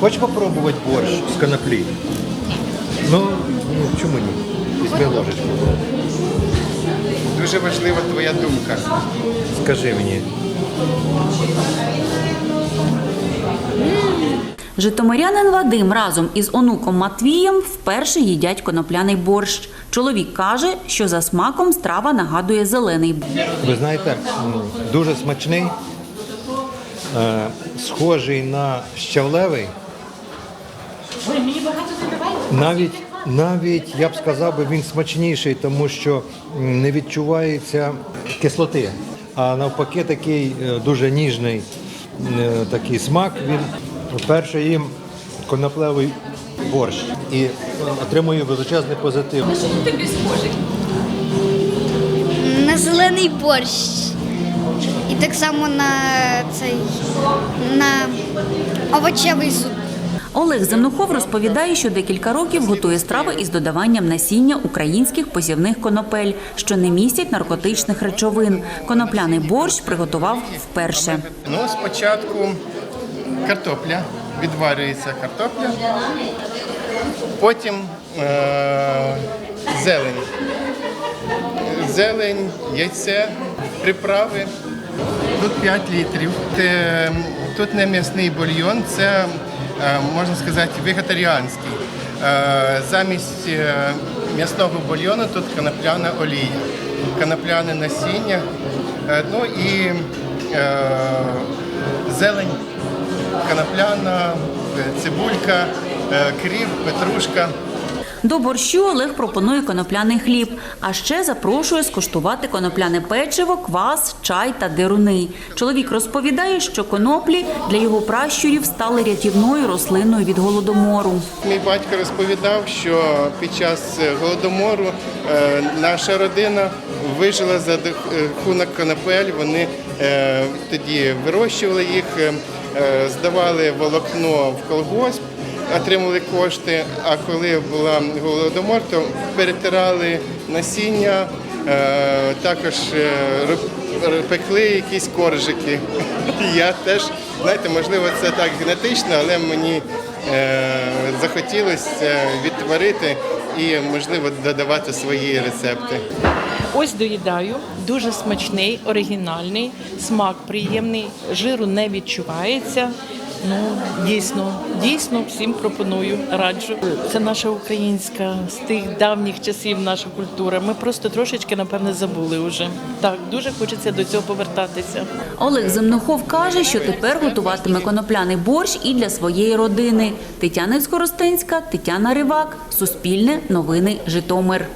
Хочеш попробувати борщ з коноплі? Ну, ну, чому ні? Візьми ложечку. Дуже важлива твоя думка. Скажи мені. Житомирянин Вадим разом із онуком Матвієм вперше їдять конопляний борщ. Чоловік каже, що за смаком страва нагадує зелений. Ви знаєте, дуже смачний, е, схожий на щавлевий. Навіть, навіть я б сказав, би, він смачніший, тому що не відчувається кислоти. А навпаки, такий е, дуже ніжний е, такий смак. Він вперше їм коноплевий борщ і е, отримує величезний позитив. на зелений борщ. І так само на цей на овочевий суп. Олег Земнухов розповідає, що декілька років готує страви із додаванням насіння українських посівних конопель, що не містять наркотичних речовин. Конопляний борщ приготував вперше. Ну, спочатку картопля, відварюється картопля, потім е- зелень. Зелень, яйце, приправи. Тут 5 літрів. Тут не м'ясний бульйон, це можна сказати вегетаріанський. Е, Замість е, м'ясного бульйону тут конопляна олія, конопляне насіння, е, ну і е, зелень, конопляна, е, цибулька, крів, петрушка. До борщу Олег пропонує конопляний хліб, а ще запрошує скуштувати конопляне печиво, квас, чай та деруни. Чоловік розповідає, що коноплі для його пращурів стали рятівною рослиною від голодомору. Мій батько розповідав, що під час е, голодомору е, наша родина вижила за рахунок конопель. Вони е, тоді вирощували їх, е, е, здавали волокно в колгосп, отримали кошти. А коли була голодомор, то перетирали насіння, е, також е, пекли якісь коржики. Я теж, знаєте, можливо, це так генетично, але мені е, захотілося відтворити і, можливо, додавати свої рецепти. Ось доїдаю, дуже смачний, оригінальний, смак приємний, жиру не відчувається. Ну, дійсно, дійсно всім пропоную, раджу. Це наша українська з тих давніх часів наша культура. Ми просто трошечки, напевне, забули вже. Так, дуже хочеться до цього повертатися. Олег Земнухов каже, що тепер готуватиме конопляний борщ і для своєї родини. Тетяна Скоростенська, Тетяна Ривак, Суспільне, Новини, Житомир.